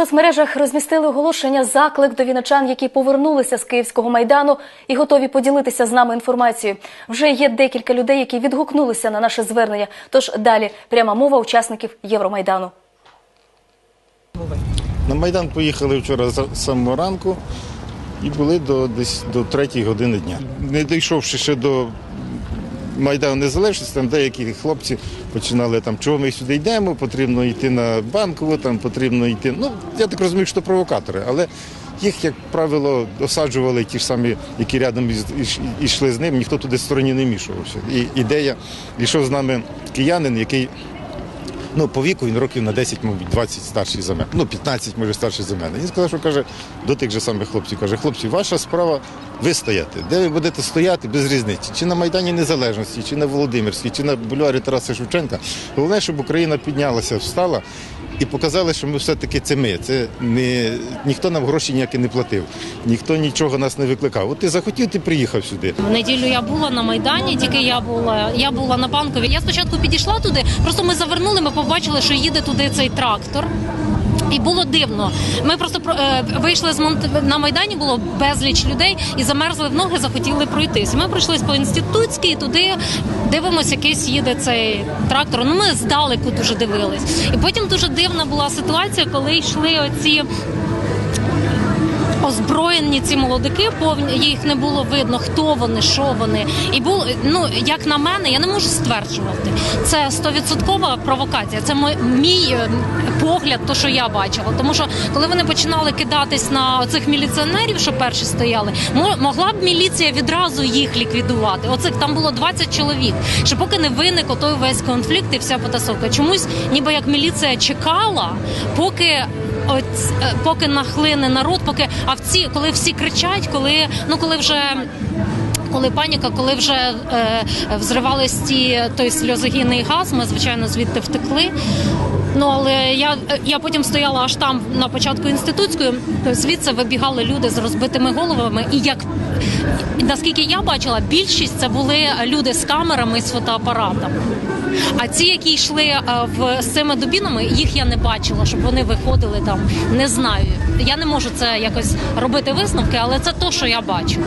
соцмережах розмістили оголошення заклик до віночан, які повернулися з Київського майдану і готові поділитися з нами інформацією. Вже є декілька людей, які відгукнулися на наше звернення. Тож далі пряма мова учасників Євромайдану. На Майдан поїхали вчора з самого ранку і були до десь до третьої години дня. Не дійшовши ще до Майдану Незалежності, там деякі хлопці починали там, чого ми сюди йдемо, потрібно йти на банкову, там потрібно йти. Ну, я так розумію, що провокатори, але їх, як правило, осаджували ті ж самі, які рядом йшли з ним, ніхто туди стороні не мішувався. І ідея, йшов з нами киянин, який Ну, по віку він років на 10, мабуть, 20 старший за мене. Ну, 15, може, старший за мене. Він сказав, що каже, до тих же самих хлопців, каже, хлопці, ваша справа ви стояти. Де ви будете стояти без різниці? Чи на Майдані Незалежності, чи на Володимирській, чи на бульварі Тараса Шевченка. Головне, щоб Україна піднялася, встала і показали, що ми все-таки це ми. Це не ніхто нам гроші ніякі не платив, ніхто нічого нас не викликав. От ти захотів, ти приїхав сюди. В неділю я була на майдані, тільки я була. Я була на банковій. Я спочатку підійшла туди, просто ми завернули, ми побачили, що їде туди цей трактор. І було дивно. Ми просто е, вийшли з Монт... на майдані, було безліч людей і замерзли в ноги, захотіли пройтись. Ми пройшлись по інститутській, туди дивимося, якийсь їде цей трактор. Ну ми здалеку дуже дивились. І потім дуже дивна була ситуація, коли йшли оці озброєні ці молодики, повні їх не було видно, хто вони, що вони. І було ну як на мене, я не можу стверджувати. Це стовідсоткова провокація. Це мій е, погляд, то що я бачила. Тому що коли вони починали кидатись на цих міліціонерів, що перші стояли, мо- могла б міліція відразу їх ліквідувати. Оцих там було 20 чоловік. Ще поки не виник отой весь конфлікт і вся потасовка. Чомусь, ніби як міліція чекала, поки От е, поки нахлине народ, поки а в ці, коли всі кричать, коли ну коли вже. Коли паніка, коли вже е, взривались ті той сльозогінний газ, ми звичайно звідти втекли. Ну але я, я потім стояла аж там на початку інститутської, звідси вибігали люди з розбитими головами. І як наскільки я бачила, більшість це були люди з камерами і з фотоапаратами. А ці, які йшли е, в з цими дубінами, їх я не бачила, щоб вони виходили там. Не знаю. Я не можу це якось робити висновки, але це то, що я бачу.